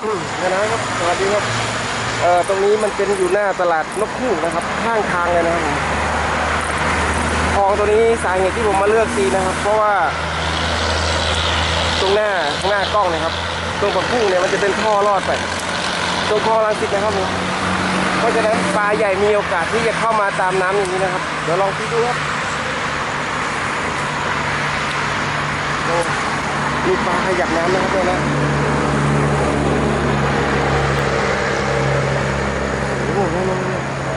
นะครับสวัสดีครับเอ่อตรงนี้มันเป็นอยู่หน้าตลาดนกคู่นะครับ ข้างทางเลยนะครับผมคลองตัวนี้สาเหตุที่ผมมาเลือกตีนะครับ เพราะว่า ตรงหน้าข้างหน้ากล้องเนะครับ ตรงปะพุ่งเนี่ยมันจะเป็นท่อรอดไป ตรงคลองรังสิตนะครับผมเพราะฉะนั้นปลาใหญ่มีโอกาสที่จะเข้ามาตามน้ำอย่างนี้นะครับ เดี๋ยวลองคิดดูครับมีปลาขยับน้ำนะครับเนี่ยนะ โอ้โหนั่นๆ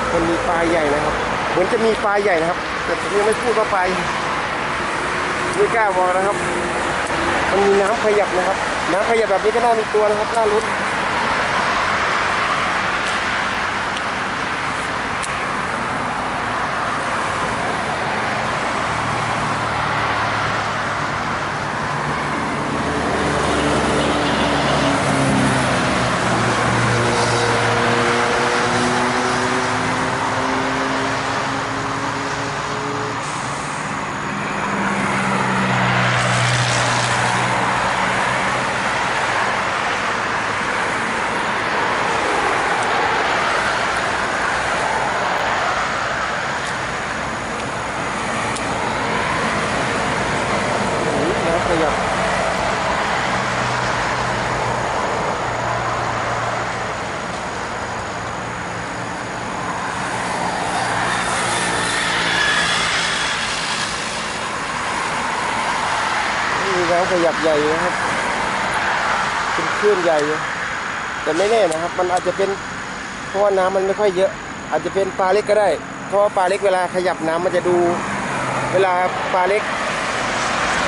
ๆมันมีปลาใหญ่นะครับ เหมือนจะมีปลาใหญ่นะครับ แต่ผมยังไม่พูดว่าปลาไม่กล้าบอกนะครับ มันมีน้ำขยับนะครับ น้ำขยับแบบนี้ก็น่ามีตัวนะครับน่าลุ้นน้ำขยับมีน้ำ ขยับใหญ่นะครับเป็นคลื่นใหญ่แต่ไม่แน่นะครับ มันอาจจะเป็นเพราะว่าน้ำมันไม่ค่อยเยอะ อาจจะเป็นปลาเล็กก็ได้ เพราะว่าปลาเล็กเวลาขยับน้ำมันจะดู เวลาปลาเล็ก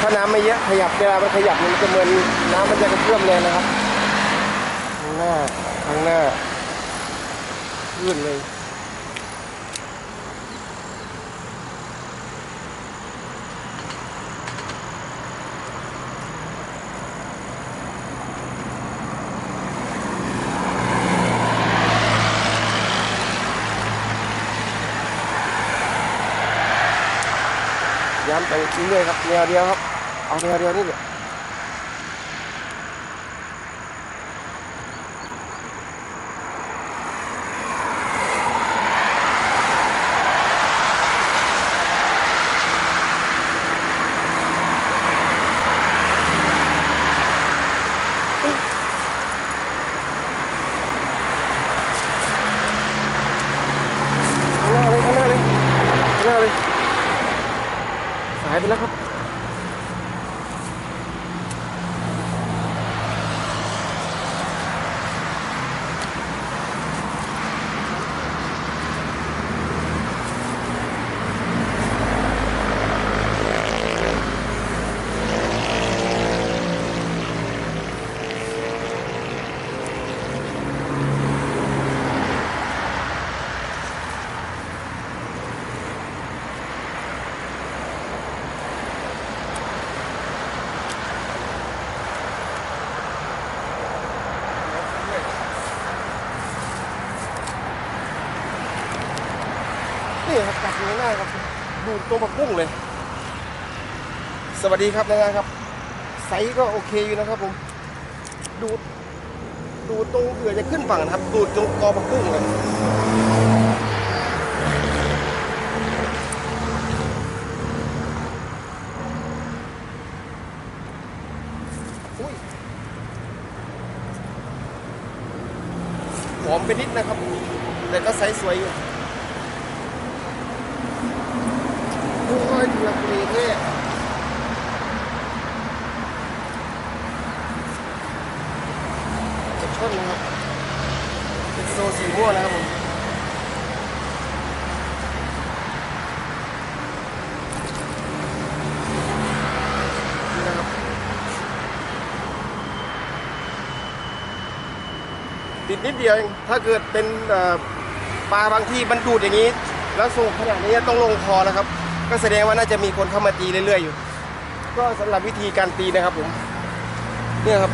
ถ้าน้ำไม่เยอะขยับเวลามันขยับมันจะเหมือนน้ำมันจะกระเพื่อมเลยนะครับข้างหน้าข้างหน้าลื่นเลย ย้ำไปเรื่อยๆครับแนวเดียวครับเอาแนวเดียวนี่แหละข้างหน้าเลยข้างหน้าเลยข้างหน้าเลย สายไปแล้วครับ นี่ ครับจับอยู่ง่ายๆครับดูตัวปลากุ้งเลย สวัสดีครับนะครับไซส์ก็โอเคอยู่นะครับผมดูดดูตรงเผื่อจะขึ้นฝั่งนะครับ ดูดตรงกอปลากุ้งเลยอุ้ยหอมไปนิดนะครับ แต่ก็ไซส์สวยอยู่ โอ้ยเดือดเลยเท่จะชนนะครับเป็นโซสีม่วงนะครับผมนี่นะครับติดนิดเดียวเอง ถ้าเกิดเป็นปลาบางที่มันดูดอย่างนี้ แล้วสูงขนาดนี้ต้องลงคอนะครับ ก็แสดงว่าน่าจะมีคนเข้ามาตีเรื่อยๆอยู่ ก็สำหรับวิธีการตีนะครับผม เนี่ยครับ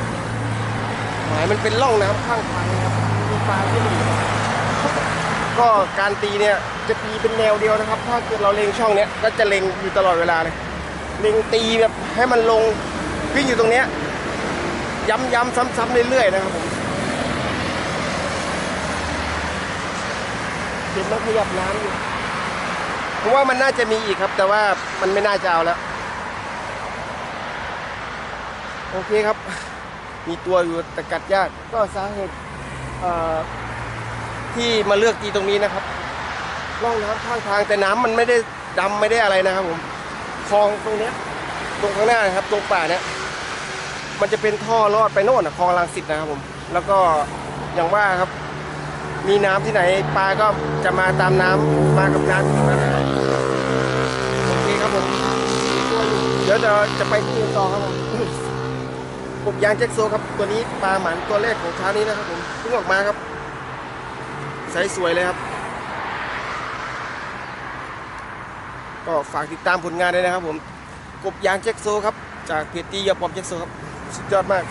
หมายมันเป็นร่องน้ำข้างทางนะครับมีปลาที่มันก็การตีเนี่ยจะตีเป็นแนวเดียวนะครับ ถ้าเกิดเราเล็งช่องเนี้ยก็จะเล็งอยู่ตลอดเวลาเลยเล็งตีแบบให้มันลงวิ่งอยู่ตรงเนี้ยย้ำๆซ้ำๆเรื่อยๆนะครับผมเห็นมันขยับน้ำอยู่ ผมว่ามันน่าจะมีอีกครับ แต่ว่ามันไม่น่าจะเอาแล้ว โอเคครับ มีตัวอยู่แต่กัดยากก็สาเหตุที่มาเลือกตีตรงนี้นะครับร่องน้ำข้างทางแต่น้ำมันไม่ได้ดำไม่ได้อะไรนะครับผมคลองตรงเนี้ย ตรงข้างหน้านะครับ ตรงป่าเนี้ยมันจะเป็นท่อลอดไปโน่นนะคลองลังสิตนะครับผม แล้วก็อย่างว่าครับ มีน้ำที่ไหนปลาก็จะมาตามน้ำมากับน้ำที่มาโอเคครับผมมีตัวอยู่เดี๋ยวจะจะไปที่อื่นต่อครับผมกบยางแจ็คโซครับ ตัวนี้ปลาหมันตัวแรกของเช้านี้นะครับผมเพิ่งออกมาครับใสสวยเลยครับ ก็ฝากติดตามผลงานด้วยนะครับผมกบยางแจ็คโซครับ จากเพจตียาปอมแจ็คโซครับ สุดยอดมาก